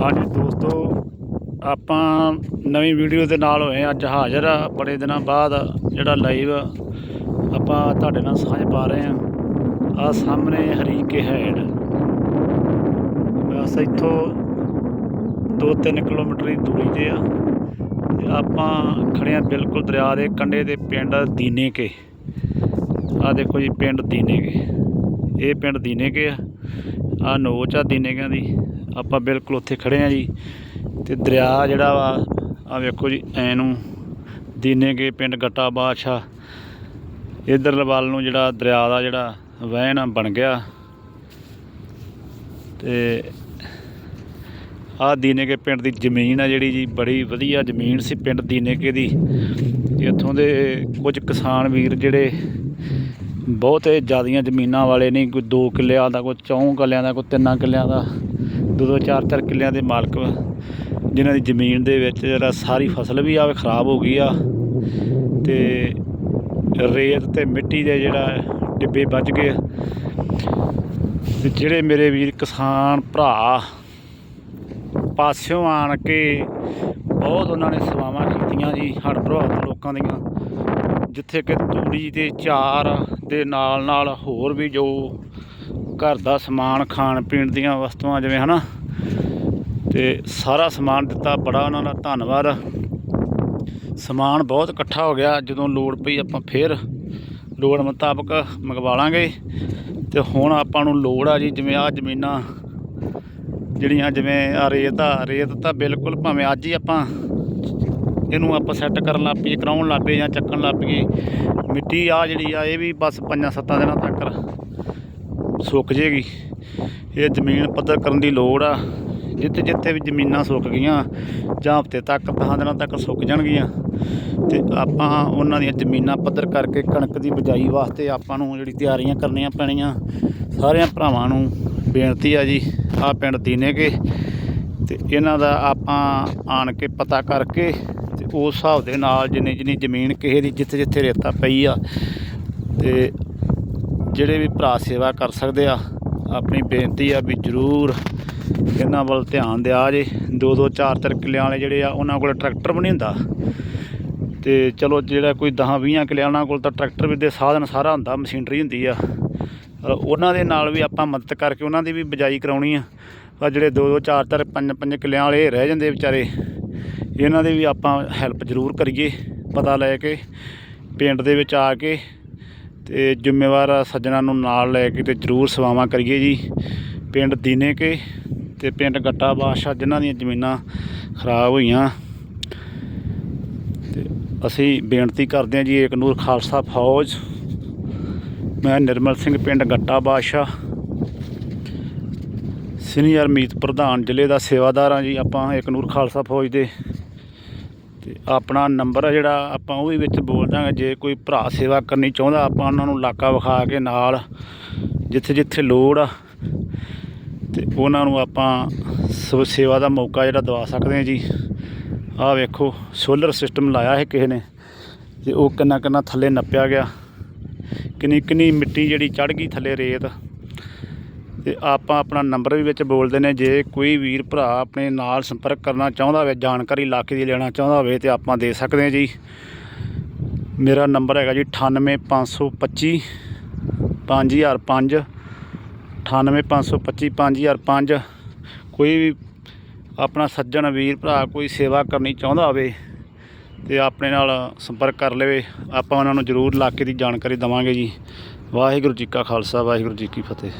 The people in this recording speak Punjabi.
ਹਾਂਜੀ ਦੋਸਤੋ, ਆਪਾਂ ਨਵੀਂ ਵੀਡੀਓ ਦੇ ਨਾਲ ਹੋਏ ਅੱਜ ਹਾਜ਼ਰ ਆ। ਬੜੇ ਦਿਨਾਂ ਬਾਅਦ ਜਿਹੜਾ ਲਾਈਵ ਆਪਾਂ ਤੁਹਾਡੇ ਨਾਲ ਸਾਂਝ ਪਾ ਰਹੇ ਹਾਂ। ਆ ਸਾਹਮਣੇ ਹਰੀਕੇ ਹੈਡ। ਬਸ ਇੱਥੋਂ 2-3 ਕਿਲੋਮੀਟਰ ਦੀ ਦੂਰੀ ਤੇ ਆ। ਤੇ ਆਪਾਂ ਖੜੇ ਆ ਬਿਲਕੁਲ ਦਰਿਆ ਦੇ ਕੰਢੇ ਦੇ ਪਿੰਡ ਦੀਨੇ ਕੇ ਆ ਦੇਖੋ ਜੀ, ਪਿੰਡ ਦੀਨੇ ਕੇ ਇਹ ਪਿੰਡ ਦੀਨੇ ਕੇ ਆ। ਆ ਨੋਚ ਆ ਦੀਨੇਕਿਆਂ ਦੀ। ਆਪਾਂ ਬਿਲਕੁਲ ਉੱਥੇ ਖੜੇ ਆ ਜੀ। ਤੇ ਦਰਿਆ ਜਿਹੜਾ ਵਾ ਆ ਵੇਖੋ ਜੀ ਐ ਨੂੰ ਦੀਨੇਗੇ ਪਿੰਡ ਗੱਟਾ ਬਾਦਸ਼ਾਹ। ਇਧਰ ਵੱਲ ਨੂੰ ਜਿਹੜਾ ਦਰਿਆ ਦਾ ਜਿਹੜਾ ਵਹਿਣ ਬਣ ਗਿਆ। ਤੇ ਆ ਦੀਨੇਗੇ ਪਿੰਡ ਦੀ ਜ਼ਮੀਨ ਆ ਜਿਹੜੀ ਜੀ, ਬੜੀ ਵਧੀਆ ਜ਼ਮੀਨ ਸੀ ਪਿੰਡ ਦੀਨੇਗੇ ਦੀ। ਇੱਥੋਂ ਦੇ ਕੁਝ ਕਿਸਾਨ ਵੀਰ ਜਿਹੜੇ ਬਹੁਤੇ ਜ਼ਿਆਦੀਆਂ ਜ਼ਮੀਨਾਂ ਵਾਲੇ ਨਹੀਂ ਕੋਈ 2 ਕਿੱਲਿਆਂ ਦਾ, ਕੋਈ 4 ਕਿੱਲਿਆਂ ਦਾ, ਕੋਈ 3 ਕਿੱਲਿਆਂ ਦਾ। ਦੋ ਦੋ ਚਾਰ ਚਾਰ ਕਿੱਲਿਆਂ ਦੇ ਮਾਲਕ ਜਿਨ੍ਹਾਂ ਦੀ ਜ਼ਮੀਨ ਦੇ ਵਿੱਚ ਜਿਹੜਾ ਸਾਰੀ ਫਸਲ ਵੀ ਆਵੇ ਖਰਾਬ ਹੋ ਗਈ ਆ। ਤੇ ਰੇਤ ਤੇ ਮਿੱਟੀ ਦੇ ਜਿਹੜਾ ਟਿੱਬੇ ਵੱਜ ਗਏ ਤੇ ਜਿਹੜੇ ਮੇਰੇ ਵੀਰ ਕਿਸਾਨ ਭਰਾ ਪਾਸਿਓਂ ਆਣ ਕੇ ਬਹੁਤ ਉਹਨਾਂ ਨੇ ਸੇਵਾਵਾਂ ਕੀਤੀਆਂ ਜੀ, ਹੜ੍ਹ ਪ੍ਰਭਾਵਿਤ ਲੋਕਾਂ ਦੀਆਂ, ਜਿੱਥੇ ਕਿ ਤੂੜੀ ਦੇ ਚਾਰ ਦੇ ਨਾਲ ਨਾਲ ਹੋਰ ਵੀ ਜੋ ਘਰ ਦਾ ਸਮਾਨ ਖਾਣ ਪੀਣ ਦੀਆਂ ਵਸਤੂਆਂ ਜਿਵੇਂ ਹਨਾ, ਤੇ ਸਾਰਾ ਸਮਾਨ ਦਿੱਤਾ, ਬੜਾ ਉਹਨਾਂ ਦਾ ਧੰਨਵਾਦ। ਸਮਾਨ ਬਹੁਤ ਇਕੱਠਾ ਹੋ ਗਿਆ, ਜਦੋਂ ਲੋੜ ਪਈ ਆਪਾਂ ਫੇਰ ਲੋੜ ਮੁਤਾਬਕ ਮੰਗਵਾ ਲਾਂਗੇ। ਤੇ ਹੁਣ ਆਪਾਂ ਨੂੰ ਲੋੜ ਆ ਜੀ, ਜਿਵੇਂ ਆ ਜ਼ਮੀਨਾਂ ਜਿਹੜੀਆਂ ਜਿਵੇਂ ਆ ਰੇਤ ਆ, ਰੇਤ ਤਾਂ ਬਿਲਕੁਲ ਭਾਵੇਂ ਅੱਜ ਹੀ ਆਪਾਂ ਇਹਨੂੰ ਆਪਾਂ ਸੈੱਟ ਕਰਨ ਲੱਗ ਪਈਏ, ਕਰਾਉਣ ਲੱਗ ਪਈਏ ਜਾਂ ਚੱਕਣ ਲੱਗ ਪਈਏ, ਮਿੱਟੀ ਆ ਜਿਹੜੀ ਆ, ਇਹ ਵੀ ਬਸ ਪੰਜਾਂ ਸੱਤਾਂ ਦਿਨਾਂ ਤੱਕ ਸੁੱਕ ਜੇਗੀ। ਇਹ ਜ਼ਮੀਨ ਪੱਧਰ ਕਰਨ ਦੀ ਲੋੜ ਆ। ਜਿੱਥੇ ਜਿੱਥੇ ਵੀ ਜ਼ਮੀਨਾਂ ਸੁੱਕ ਗਈਆਂ, ਜਾਂ ਹਫ਼ਤੇ ਤੱਕ, ਦਸਾਂ ਦਿਨਾਂ ਤੱਕ ਸੁੱਕ ਜਾਣਗੀਆਂ। ਤੇ ਆਪਾਂ ਉਹਨਾਂ ਦੀਆਂ ਜ਼ਮੀਨਾਂ ਪੱਧਰ ਕਰਕੇ ਕਣਕ ਦੀ ਬਿਜਾਈ ਵਾਸਤੇ ਆਪਾਂ ਨੂੰ ਜਿਹੜੀ ਤਿਆਰੀਆਂ ਕਰਨੀਆਂ ਪੈਣੀਆਂ। ਸਾਰਿਆਂ ਭਰਾਵਾਂ ਨੂੰ ਬੇਨਤੀ ਆ ਜੀ ਆ ਪਿੰਡ ਦੀਨੇ ਕੇ ਤੇ ਇਹਨਾਂ ਦਾ ਆਪਾਂ ਆਣ ਕੇ ਪਤਾ ਕਰਕੇ ਤੇ ਉਸ ਹਿਸਾਬ ਦੇ ਨਾਲ ਜਿੰਨੀ ਜਿੰਨੀ ਜ਼ਮੀਨ ਕਿਸੇ ਦੀ ਜਿੱਥੇ ਜਿੱਥੇ ਰੇਤਾ ਪਈ ਆ, ਤੇ ਜਿਹੜੇ ਵੀ ਭਰਾ ਸੇਵਾ ਕਰ ਸਕਦੇ ਆ, ਆਪਣੀ ਬੇਨਤੀ ਆ ਵੀ ਜ਼ਰੂਰ ਇਹਨਾਂ ਵੱਲ ਧਿਆਨ ਦਿਆ ਜੇ। ਦੋ ਦੋ ਚਾਰ ਚਾਰ ਕਿੱਲਿਆਂ ਵਾਲੇ ਜਿਹੜੇ ਆ, ਉਹਨਾਂ ਕੋਲ ਟਰੈਕਟਰ ਵੀ ਨਹੀਂ ਹੁੰਦਾ। ਤੇ ਚਲੋ, ਜਿਹੜਾ ਕੋਈ 10 20 ਕਿੱਲਿਆਂ ਉਹਨਾਂ ਕੋਲ ਤਾਂ ਟਰੈਕਟਰ ਵੀ ਦੇ ਸਾਧਨ ਸਾਰਾ ਹੁੰਦਾ, ਮਸ਼ੀਨਰੀ ਹੁੰਦੀ ਆ। ਉਹਨਾਂ ਦੇ ਨਾਲ ਵੀ ਆਪਾਂ ਮਦਦ ਕਰਕੇ ਉਹਨਾਂ ਦੀ ਵੀ ਬਿਜਾਈ ਕਰਾਉਣੀ ਆ। ਪਰ ਜਿਹੜੇ ਦੋ ਦੋ ਚਾਰ ਚਾਰ ਪੰਜ ਪੰਜ ਕਿੱਲਿਆਂ ਵਾਲੇ ਰਹਿ ਜਾਂਦੇ ਵਿਚਾਰੇ, ਇਹਨਾਂ ਦੀ ਵੀ ਆਪਾਂ ਹੈਲਪ ਜ਼ਰੂਰ ਕਰੀਏ, ਪਤਾ ਲੈ ਕੇ, ਪਿੰਡ ਦੇ ਵਿੱਚ ਆ ਕੇ ਤੇ ਜ਼ਿੰਮੇਵਾਰ ਸੱਜਣਾ ਨੂੰ ਨਾਲ ਲੈ ਕੇ ਤੇ ਜ਼ਰੂਰ ਸੇਵਾਵਾਂ ਕਰੀਏ ਜੀ। ਪਿੰਡ ਦੀਨੇ ਕੇ ਤੇ ਪਿੰਡ ਗੱਟਾ ਬਾਦਸ਼ਾਹ, ਜਿਨ੍ਹਾਂ ਦੀਆਂ ਜ਼ਮੀਨਾਂ ਖਰਾਬ ਹੋਈਆਂ। ਤੇ ਅਸੀਂ ਬੇਨਤੀ ਕਰਦੇ ਹਾਂ ਜੀ, ਏਕ ਨੂਰ ਖਾਲਸਾ ਫੌਜ, ਮੈਂ ਨਿਰਮਲ ਸਿੰਘ, ਪਿੰਡ ਗੱਟਾ ਬਾਦਸ਼ਾਹ। ਸੀਨੀਅਰ ਮੀਤ ਪ੍ਰਧਾਨ ਜ਼ਿਲ੍ਹੇ ਦਾ ਸੇਵਾਦਾਰ ਹਾਂ ਜੀ। ਆਪਾਂ ਏਕ ਨੂਰ ਖਾਲਸਾ ਫੌਜ ਦੇ ਤੇ ਆਪਣਾ ਨੰਬਰ ਆ ਜਿਹੜਾ ਆਪਾਂ ਉਹ ਵੀ ਵਿੱਚ ਬੋਲ ਦਾਂਗੇ। ਜੇ ਕੋਈ ਭਰਾ ਸੇਵਾ ਕਰਨੀ ਚਾਹੁੰਦਾ, ਆਪਾਂ ਉਹਨਾਂ ਨੂੰ ਇਲਾਕਾ ਵਿਖਾ ਕੇ ਨਾਲ ਜਿੱਥੇ ਜਿੱਥੇ ਲੋੜ ਆ, ਤੇ ਉਹਨਾਂ ਨੂੰ ਆਪਾਂ ਸ- ਸੇਵਾ ਦਾ ਮੌਕਾ ਜਿਹੜਾ ਦਵਾ ਸਕਦੇ ਹਾਂ ਜੀ। ਆਹ ਵੇਖੋ, ਸੋਲਰ ਸਿਸਟਮ ਲਾਇਆ ਹੈ ਕਿਸੇ ਨੇ, ਤੇ ਉਹ ਕਿੰਨਾ ਕਿੰਨਾ ਥੱਲੇ ਨੱਪਿਆ ਗਿਆ। ਕਿੰਨੀ ਕਿੰਨੀ ਮਿੱਟੀ ਜਿਹੜੀ ਚੜ ਗਈ ਥੱਲੇ ਰੇਤ। ਤੇ ਆਪਾਂ ਆਪਣਾ ਨੰਬਰ ਵੀ ਵਿੱਚ ਬੋਲਦੇ ਨੇ, ਜੇ ਕੋਈ ਵੀਰ ਭਰਾ ਆਪਣੇ ਨਾਲ ਸੰਪਰਕ ਕਰਨਾ ਚਾਹੁੰਦਾ ਹੋਵੇ, ਜਾਣਕਾਰੀ ਇਲਾਕੇ ਦੀ ਲੈਣਾ ਚਾਹੁੰਦਾ ਹੋਵੇ ਤੇ ਆਪਾਂ ਦੇ ਸਕਦੇ ਹਾਂ ਜੀ। ਮੇਰਾ ਨੰਬਰ ਹੈਗਾ ਜੀ 98525 5005 98525 5005 ਕੋਈ ਵੀ ਆਪਣਾ ਸੱਜਣ ਵੀਰ ਭਰਾ ਕੋਈ ਸੇਵਾ ਕਰਨੀ ਚਾਹੁੰਦਾ ਹੋਵੇ ਤੇ ਆਪਣੇ ਨਾਲ ਸੰਪਰਕ ਕਰ ਲਵੇ, ਆਪਾਂ ਉਹਨਾਂ ਨੂੰ ਜ਼ਰੂਰ ਇਲਾਕੇ ਦੀ ਜਾਣਕਾਰੀ ਦਵਾਂਗੇ ਜੀ। ਵਾਹਿਗੁਰੂ ਜੀ ਕਾ ਖਾਲਸਾ, ਵਾਹਿਗੁਰੂ ਜੀ ਕੀ ਫਤਿਹ।